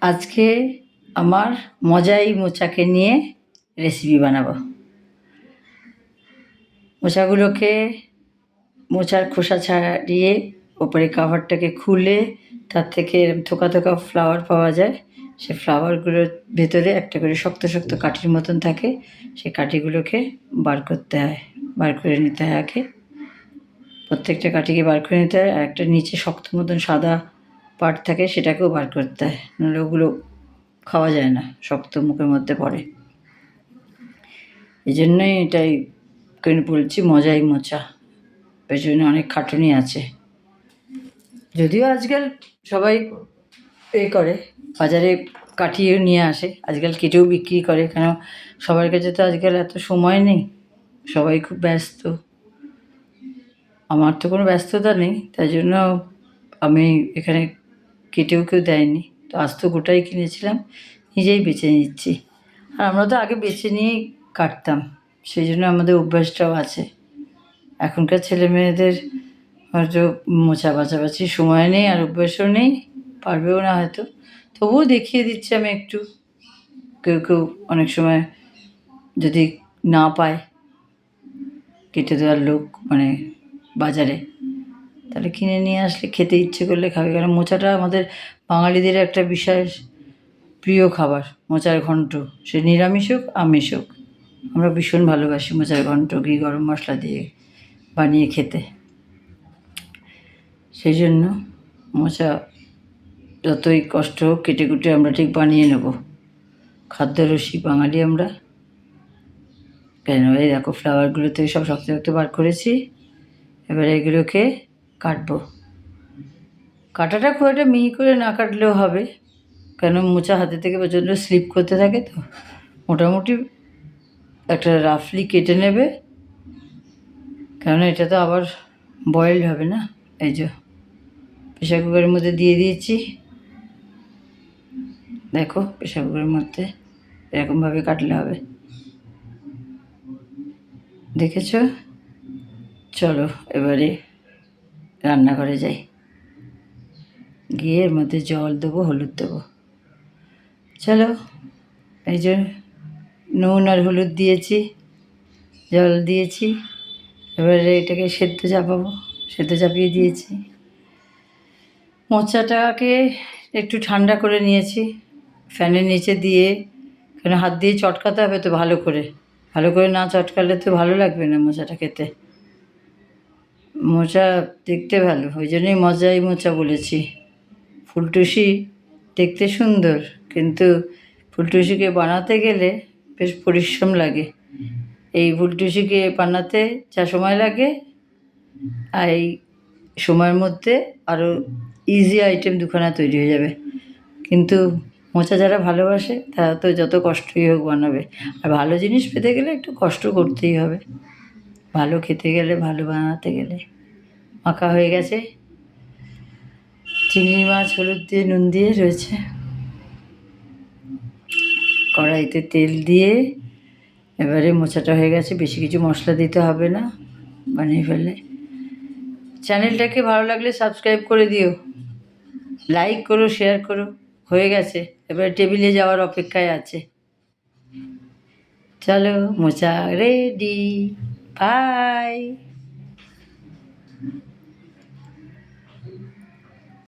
আজকে আমার মজাই মোচাকে নিয়ে রেসিপি বানাবো। মোচাগুলোকে মোচার খোসা ছাড়িয়ে ওপরে কাভারটাকে খুলে তার থেকে থোকা থোকা ফ্লাওয়ার পাওয়া যায়। সে ফ্লাওয়ারগুলোর ভেতরে একটা করে শক্ত শক্ত কাঠির মতন থাকে সেই কাঠিগুলোকে বার করতে হয়, বার করে নিতে হয় আগে। প্রত্যেকটা কাঠিকে বার করে নিতে হয় আর একটা নিচে শক্ত মতন সাদা পাট থাকে সেটাকেও বার করতে হয়, নাহলে ওগুলো খাওয়া যায় না, শক্ত মুখের মধ্যে পড়ে। এই জন্যই এটাই কেন বলছি, মজাই মোচা। পেছনে অনেক খাটুনি আছে। যদিও আজকাল সবাই এ করে, বাজারে কাটিয়েও নিয়ে আসে, আজকাল কেটেও বিক্রি করে, কেন সবার কাছে তো আজকাল এত সময় নেই, সবাই খুব ব্যস্ত। আমার তো কোনো ব্যস্ততা নেই, তাই জন্য আমি এখানে কেটেও কেউ দেয়নি। তো আজ তো গোটাই কিনেছিলাম, নিজেই বেছে নিচ্ছি। আর আমরা তো আগে বেছে নিয়েই কাটতাম, সেই জন্য আমাদের অভ্যাসটাও আছে। এখনকার ছেলে মেয়েদের হয়তো মোছা বাছাবাছি সময় নেই আর অভ্যাসও নেই, পারবেও না হয়তো। তবুও দেখিয়ে দিচ্ছি আমি একটু। কেউ কেউ অনেক সময় যদি না পায়, কেটে দেওয়ার লোক মানে বাজারে তাহলে কিনে নিয়ে আসলে খেতে ইচ্ছে করলে খাবে। কারণ মোচাটা আমাদের বাঙালিদের একটা বিশেষ প্রিয় খাবার, মোচার ঘন্ট। সে নিরামিষ হোক, আমিষ হোক। আমরা ভীষণ ভালোবাসি মোচার ঘন্ট, ঘি, গরম মশলা দিয়ে বানিয়ে খেতে। সেই জন্য মোচা যতই কষ্ট হোক, কেটে কুটে আমরা ঠিক বানিয়ে নেব। খাদ্যরসিক বাঙালি আমরা। কেন? এই দেখো ফ্লাওয়ারগুলোতে সব শক্ত শক্ত বার করেছি। এবার এগুলোকে কাটবো। কাটাটা খুব একটা মিহি করে না কাটলেও হবে। কেন? মোচা হাতে থেকে প্রচণ্ড স্লিপ করতে থাকে তো। মোটামুটি একটা রাফলি কেটে নেবে। কেননা এটা তো আবার বয়েলড হবে না? এই যে প্রেশার কুকারের মধ্যে দিয়ে দিয়েছি। দেখো প্রেশার কুকারের মধ্যে এরকমভাবে কাটলে হবে। দেখেছ? চলো এবারে রান্নাঘরে যাই। গিয়ে এর মধ্যে জল দেবো, হলুদ দেবো। চলো, এই যে নুন আর হলুদ দিয়েছি, জল দিয়েছি। এবারে এটাকে সেদ্ধ চাপাবো, সেদ্ধ চাপিয়ে দিয়েছি। মোচাটাকে একটু ঠান্ডা করে নিয়েছি, ফ্যানের নিচে দিয়ে, কেন হাত দিয়ে চটকাতে হবে তো ভালো করে। ভালো করে না চটকালে তো ভালো লাগবে না মোচাটা খেতে। মোচা দেখতে ভালো, ওই জন্যই মজাই মোচা বলেছি। ফুলটুসি দেখতে সুন্দর, কিন্তু ফুলটুসিকে বানাতে গেলে বেশ পরিশ্রম লাগে। এই ফুলটুসিকে বানাতে যা সময় লাগে, আর এই সময়ের মধ্যে আরও ইজি আইটেম দুখানা তৈরি হয়ে যাবে। কিন্তু মোচা যারা ভালোবাসে, তারা তো যত কষ্টই হোক বানাবে। আর ভালো জিনিস পেতে গেলে একটু কষ্ট করতেই হবে। ভালো খেতে গেলে, ভালো বানাতে গেলে। মাখা হয়ে গেছে। চিংড়ি মাছ, হলুদ দিয়ে, নুন দিয়ে রয়েছে। কড়াইতে তেল দিয়ে এবারে মোচাটা হয়ে গেছে। বেশি কিছু মশলা দিতে হবে না, বানিয়ে ফেললে। চ্যানেলটাকে ভালো লাগলে সাবস্ক্রাইব করে দিও। লাইক করো, শেয়ার করো। হয়ে গেছে। এবারে টেবিলে যাওয়ার অপেক্ষায় আছে। চলো, মোচা রেডি। বাই।